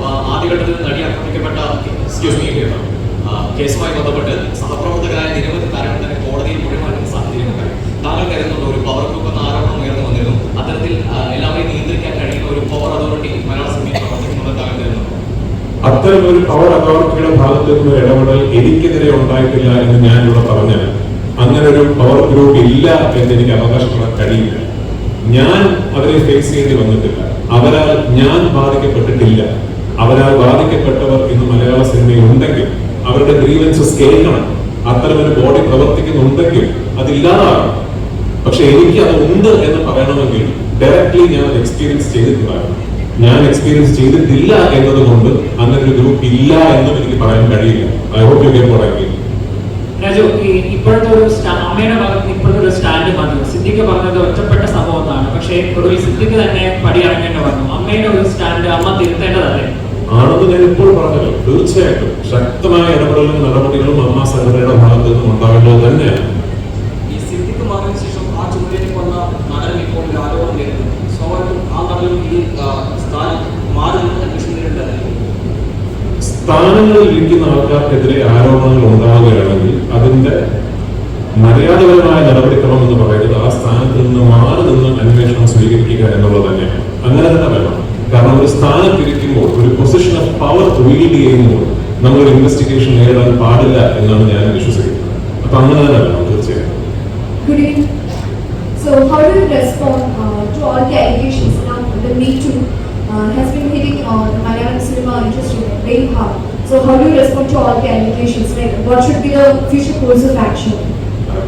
ആ, ആദ്യഘട്ടത്തിൽ നടി ആക്രമിക്കപ്പെട്ട കേസുമായി ബന്ധപ്പെട്ട് സഹപ്രവർത്തകരായ നിരവധി താരങ്ങൾ തന്നെ കോടതിയിൽ മൊഴിമാറ്റുന്ന സാഹചര്യമുണ്ടായി താങ്കൾ കരുതുന്നുണ്ട്? ഒരു പവർ ഗ്രൂപ്പ് എന്ന ആരോപണം ഉയർന്നു വന്നിരുന്നു. അത്തരത്തിൽ എല്ലാവരെയും നിയന്ത്രിക്കാൻ കഴിയുന്ന ഒരു പവർ അതോറിറ്റി മലയാള സിനിമയിൽ പ്രവർത്തിക്കുന്നത് താങ്കൾ കരുതുന്നു? അത്തരം ഒരു പവർ അതോറിറ്റിയുടെ ഭാഗത്തു നിന്ന് ഇടപെടൽ എനിക്കെതിരെ ഉണ്ടായിട്ടില്ല എന്ന് ഞാനിവിടെ പറഞ്ഞത് അങ്ങനെ ഒരു പവർ ഗ്രൂപ്പ് ഇല്ല എന്ന് എനിക്ക് അവകാശപ്പെടാൻ കഴിയില്ല. ഞാൻ അവരെ ഫേസ് ചെയ്യേണ്ടി വന്നിട്ടില്ല. അവരാൽ ഞാൻ ബാധിക്കപ്പെട്ടിട്ടില്ല. അവരാൽ ബാധിക്കപ്പെട്ടവർ ഇന്ന് മലയാള സിനിമയിൽ ഉണ്ടെങ്കിൽ അവരുടെ ഗ്രീവൻസസ് കേൾക്കണം. അത്തരമൊരു ബോഡി പ്രവർത്തിക്കുന്നുണ്ടെങ്കിൽ അതില്ലാതാകും പക്ഷെ എനിക്ക് അത് ഉണ്ട് എന്ന് പറയണമെങ്കിൽ ഡയറക്ട്ലി ഞാൻ എക്സ്പീരിയൻസ് ചെയ്തിട്ടുണ്ടായിരുന്നു ഞാൻ എക്സ്പീരിയൻസ് ചെയ്തിട്ടില്ല എന്നതുകൊണ്ട് അങ്ങനെ ഒരു ഗ്രൂപ്പ് ഇല്ല എന്നും എനിക്ക് പറയാൻ കഴിയില്ല. I hope you get what I Raju ഇപ്പോഴത്തെ ഒരു അമ്മയുടെ ഭാഗത്ത് ഇപ്പോഴത്തെ ഒരു സ്റ്റാൻഡ് മതി സിദ്ദിഖ് പറഞ്ഞത് ഒറ്റപ്പെട്ട സംഭവത്താണ് പക്ഷേ ഒടുവിൽ സിദ്ധിക്ക് തന്നെ പടിയിറങ്ങേണ്ടി വന്നു. അമ്മയുടെ ഒരു സ്റ്റാൻഡ് അമ്മ തിരുത്തേണ്ടതല്ലേ? ആണെന്ന് ഞാൻ ഇപ്പോൾ പറഞ്ഞല്ലോ. തീർച്ചയായിട്ടും ശക്തമായ ഇടപെടലും നടപടികളും അമ്മ സംഘടനയുടെ ഭാഗത്തു നിന്നും ഉണ്ടാവേണ്ടത് തന്നെയാണ്. സ്ഥാനങ്ങളിൽ ഇരിക്കുന്ന ആൾക്കാർക്കെതിരെ ആരോപണങ്ങൾ ഉണ്ടാവുകയാണെങ്കിൽ അതിന്റെ മര്യാദപരമായ നടപടിക്രമം എന്ന് പറയുന്നത് ആ സ്ഥാനത്ത് നിന്ന് മാറി നിന്ന് അന്വേഷണം സ്വീകരിക്കുക എന്നുള്ളത് തന്നെയാണ്. അങ്ങനെ തന്നെ വേണം. കാരണം ഒരു സ്ഥാനത്തിരിക്കുമ്പോൾ ഒരു പൊസിഷൻ ഓഫ് പവർ റീഡ് ചെയ്യുമ്പോൾ നമ്മൾ ഒരു ഇൻവെസ്റ്റിഗേഷൻ നേരിടാൻ പാടില്ല എന്നാണ് ഞാൻ വിശ്വസിക്കുന്നത് അപ്പൊ അങ്ങനെ തന്നെ വേണം തീർച്ചയായും Good evening. So, how do you respond uh, to all the allegations now? The Me Too uh, has been hitting uh, the Malayalam cinema industry very hard. So, how do you respond to all the allegations? Like, what should be the future course of action? I've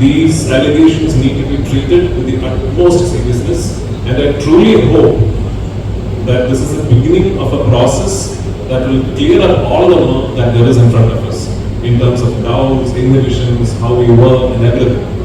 these allegations need to be treated with the utmost seriousness, and I truly hope that this is the beginning of a process that will clear up all the work that there is in front of us in terms of doubts, inhibitions, how we work, and everything.